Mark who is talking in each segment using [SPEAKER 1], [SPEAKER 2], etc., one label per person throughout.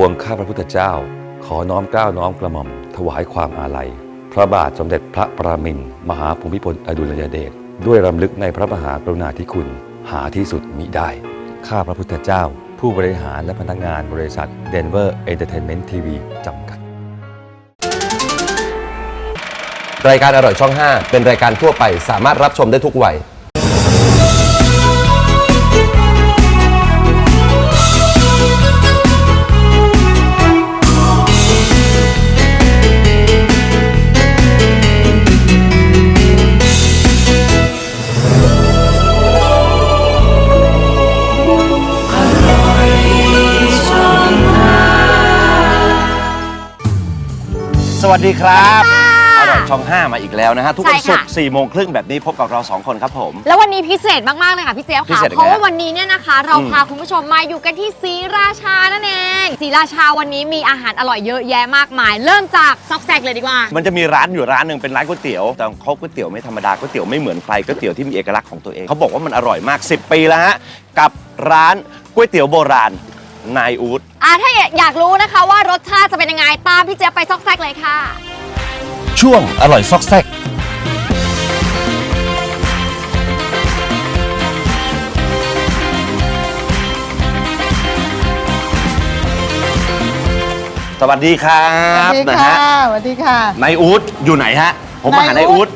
[SPEAKER 1] วงข้าพระพุทธเจ้า ขอน้อมเกล้าน้อมกระหม่อม ถวายความอาลัย พระบาทสมเด็จพระประมินทรมหาภูมิพลอดุลยเดชด้วยรำลึกในพระมหากรุณาธิคุณ หาที่สุดมิได้ ข้าพระพุทธเจ้า ผู้บริหารและพนักงานบริษัท Denver Entertainment TV จำกัด
[SPEAKER 2] รายการอร่อยช่อง 5 เป็นรายการทั่วไปสามารถรับชมได้ทุกวัย วัสดีครับอร่อยช่อง 5 มาอีกแล้วนะฮะ ทุกวัน
[SPEAKER 3] ใช่
[SPEAKER 2] ศุ
[SPEAKER 3] ค่ะ
[SPEAKER 2] กร์4โมงครึ่งแบบนี้พบกับเรา 2 คนครับผม
[SPEAKER 3] แล้ววันนี้พิเศษมาก ๆ เลยค่ะพี่เจี๊ยบ
[SPEAKER 2] พิ
[SPEAKER 3] ค่ะ
[SPEAKER 2] เศษยังไง
[SPEAKER 3] เพราะว่าวันนี้เนี่ยนะคะ เรา
[SPEAKER 2] อืม
[SPEAKER 3] พาคุณผู้ชมมาอยู่กันที่ศรีราชานั่นเองศรีราชาวันนี้มีอาหารอร่อยเยอะแยะมากมาย เริ่มจากซอกแซกเลยดีกว่า
[SPEAKER 2] มันจะมีร้านอยู่ร้านหนึ่งเป็นร้านก๋วยเตี๋ยว แต่เขาก๋วยเตี๋ยวไม่ธรรมดาก๋วยเตี๋ยวไม่เหมือนใครก๋วยเตี๋ยวที่มีเอกลักษณ์ของตัวเองเขาบอกว่ามันอร่อยมาก 10 ปีแล้วฮะกับร้านก๋วยเตี๋ยวโบราณ นายอูด
[SPEAKER 3] อ่าถ้าอยากรู้นะคะว่ารสชาติจะเป็นยังไงตามพี่เจี๊ยบไปซอกแซกเลยค่ะ
[SPEAKER 2] ช่วงอร่อยซอกแซกสวัสดีครับ
[SPEAKER 4] สวัสดี
[SPEAKER 2] นะ
[SPEAKER 4] ค่ะ
[SPEAKER 2] ฮะ
[SPEAKER 4] สวัสดีค่ะ
[SPEAKER 2] นายอูดอยู่ไหนฮะ ผมมาหานานา
[SPEAKER 4] ยยอู๊
[SPEAKER 2] อูด
[SPEAKER 4] ด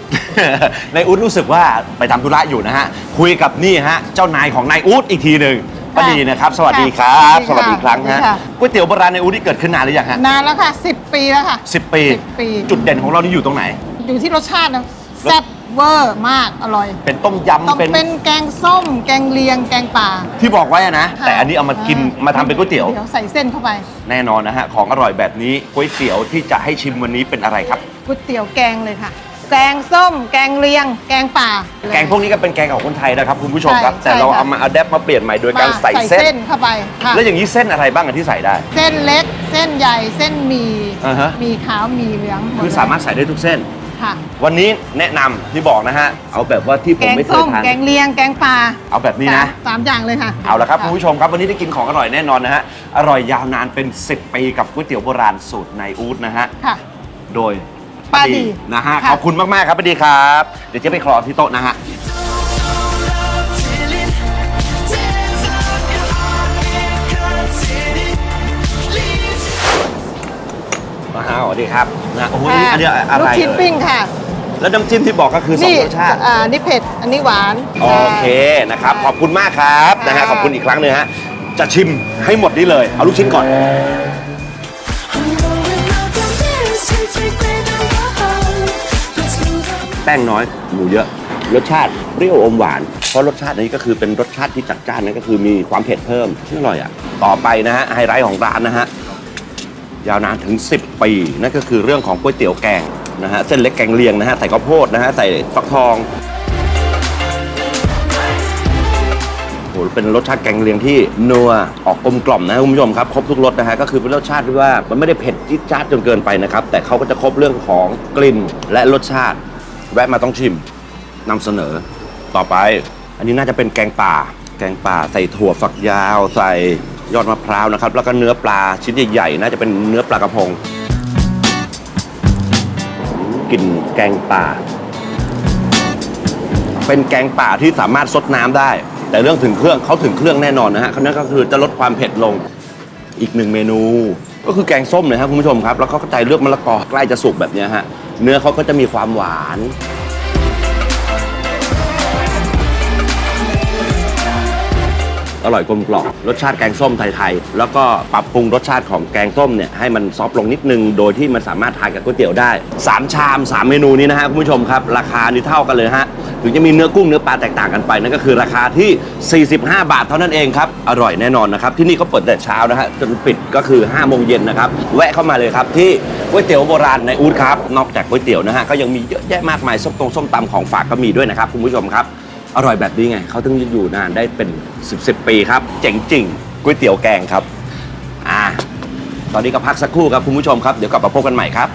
[SPEAKER 2] นายอูดรู้สึกว่าไปทำธุระอยู่นะฮะ คุยกับนี่ฮะ เจ้านายของนายอูดอีกทีหนึ่ง ป้าดีนะครับ สวัสดีครับส
[SPEAKER 4] ค่ะ
[SPEAKER 2] วัสดีครั้ง
[SPEAKER 4] สวั
[SPEAKER 2] ฮะ
[SPEAKER 4] สดีค่ะ
[SPEAKER 2] ก๋วยเตี๋ยวโบราณนายอูดที่เกิดขึ้นนานหรือยังฮะ
[SPEAKER 4] นานแล้วค่ะ 10 ปีแล้วค่ะ
[SPEAKER 2] สิบปี
[SPEAKER 4] 10 ปี
[SPEAKER 2] จุดเด่นของเรานี่อยู่ตรงไหน
[SPEAKER 4] อยู่ที่รสชาตินะแซ่บเวอร์มากอร่อย
[SPEAKER 2] เป็นต้ม
[SPEAKER 4] ต้อง
[SPEAKER 2] ยำเป็น
[SPEAKER 4] เป็นแกงส้ม แกงเลียง แกงป่า
[SPEAKER 2] ที่บอกไว้อะนะ
[SPEAKER 4] ค่ะ
[SPEAKER 2] แต่อันนี้เอามากินมาทำเป็นก๋วยเตี๋ยว
[SPEAKER 4] เดี๋ยวใส่เส้นเข้าไป
[SPEAKER 2] แน่นอนนะฮะของอร่อยแบบนี้ก๋วยเตี๋ยวที่จะให้ชิมวันนี้เป็นอะไรครับ
[SPEAKER 4] ก๋วยเตี๋ยวแกงเลยค่ะ แกงส้ม แกงเลียง แกงป่า
[SPEAKER 2] แกงพวกนี้ก็เป็นแกงของคนไทยนะครับคุณผู้ชมครับ
[SPEAKER 4] ใช่
[SPEAKER 2] แต่เรา
[SPEAKER 4] ใช่ค่ะ
[SPEAKER 2] เอามาอัดแอปมาเปลี่ยนใหม่โดยการ
[SPEAKER 4] มา
[SPEAKER 2] ใส่เส้น
[SPEAKER 4] เข้าไปค่ะ
[SPEAKER 2] แล้วอย่างนี้เส้นอะไรบ้างอะที่ใส่ได้
[SPEAKER 4] เส้นเล็ก เส้นใหญ่ เส้นหมี่
[SPEAKER 2] อ่าฮะ
[SPEAKER 4] หมีขาวหมีเหลืองหด
[SPEAKER 2] คือ
[SPEAKER 4] เลย
[SPEAKER 2] สามารถใส่ได้ทุกเส้น
[SPEAKER 4] ค่ะ
[SPEAKER 2] วันนี้แนะนำที่บอกนะฮะ เอาแบบว่าที่ผ
[SPEAKER 4] แก
[SPEAKER 2] ม
[SPEAKER 4] ง
[SPEAKER 2] ไม่เค
[SPEAKER 4] ส้
[SPEAKER 2] ย
[SPEAKER 4] ม
[SPEAKER 2] ทาน
[SPEAKER 4] แกงเลียง แกงป่า
[SPEAKER 2] เอาแบบนี้นะ
[SPEAKER 4] สามสามอย่างเลยค่ะ
[SPEAKER 2] เอาละครับคุณผู้ชมครับวันนี้ได้กินของอร่อยแน่นอนนะฮะ อร่อยยาวนานเป็น 10 ปีกับก๋วยเตี๋ยวโบราณสูตรนายอู๊ดนะฮะ
[SPEAKER 4] ค่ะ
[SPEAKER 2] โดย
[SPEAKER 4] ป้าดี
[SPEAKER 2] นะฮะ
[SPEAKER 4] ค่ะ
[SPEAKER 2] ขอบคุณมาก ๆ ครับป้าดีครับ เดี๋ยวจะไปคลอที่โต๊ะนะฮะ มาฮะสวัสดีครับนะโอ้โหนี่อันนี้อะไร
[SPEAKER 4] ลูกชิ้น
[SPEAKER 2] เอ่ย
[SPEAKER 4] ปิ้งค่ะ
[SPEAKER 2] แล้วน้ำจิ้มที่บอกก็คือสอง
[SPEAKER 4] นี่
[SPEAKER 2] รสชาติ
[SPEAKER 4] อ่านี่เผ็ด อันนี้หวาน
[SPEAKER 2] โอเคนะครับ ขอบคุณมากครับนะฮะ
[SPEAKER 4] ค่ะ
[SPEAKER 2] ขอบคุณอีกครั้งหนึงฮะจะชิมให้หมดนี่เลย เอาลูกชิ้นก่อน ป้งน้อยหมูเยอะ รสชาติเปรี้ยวอมหวาน เพราะรสชาตินี้ก็คือเป็นรสชาติที่จัดจ้านนั่นก็คือมีความเผ็ดเพิ่มที่อร่อยอะต่อไปนะฮะไฮไลท์ของร้านนะฮะยาวนานถึง 10 ปีนั่นก็คือเรื่องของก๋วยเตี๋ยวแกงนะฮะเส้นเล็กแกงเลียงนะฮะใส่ข้าวโพดนะฮะใส่ฟักทองโหเป็นรสชาติแกงเลียงที่นัวออกกลมกล่อมนะคุณผู้ชมครับครบทุกรสนะฮะก็คือเป็นรสชาติที่ว่ามันไม่ได้เผ็ดจี๊ดจ๊าดจนเกินไปนะครับแต่เขาก็จะครบเรื่องของกลิ่นและรสชาติ แวะมาต้องชิมนำเสนอต่อไป อันนี้น่าจะเป็นแกงป่า แกงป่าใส่ถั่วฝักยาว ใส่ยอดมะพร้าวนะครับ แล้วก็เนื้อปลาชิ้นใหญ่ๆน่าจะเป็นเนื้อปลากระพงกลิ่นแกงป่า เป็นแกงป่าที่สามารถซดน้ำได้ แต่เรื่องถึงเครื่องเขาถึงเครื่องแน่นอนนะฮะนั่นก็คือจะลดความเผ็ดลงอีกหนึ่งเมนู ก็คือแกงส้มเลยครับคุณผู้ชมครับ แล้วเขาก็ใจเลือกมะละกอใกล้จะสุกแบบนี้ฮะ เนื้อเขาก็จะมีความหวาน อร่อยกลมกล่อมรสชาติแกงส้มไทยๆ แล้วก็ปรับปรุงรสชาติของแกงส้มเนี่ยให้มันซอฟต์ลงนิดนึง โดยที่มันสามารถทานกับก๋วยเตี๋ยวได้ 3 ชาม 3 เมนูนี้นะฮะคุณผู้ชมครับ ราคานี่เท่ากันเลยฮะ ถึงจะมีเนื้อกุ้งเนื้อปลาแตกต่างกันไปนั่นก็คือราคาที่ 45 บาทเท่านั้นเองครับ อร่อยแน่นอนนะครับ ที่นี่เขาเปิดแต่เช้านะฮะจนปิดก็คือ5โมงเย็นนะครับ แวะเข้ามาเลยครับที่ก๋วยเตี๋ยวโบราณในอูดครับ นอกจากก๋วยเตี๋ยวนะฮะก็ยังมีเยอะแยะมากมายส้มตรงส้มตำของฝากก็มีด้วยนะครับคุณผู้ชมครับ อร่อยแบบนี้ไงเขาถึงอยู่นานได้เป็น 10บปีครับเจ๋งจริงก๋วยเตี๋ยวแกงครับอ่าตอนนี้ก็พักสักครู่ครับคุณผู้ชมครับเดี๋ยวกลับมาพบกันใหม่ครับ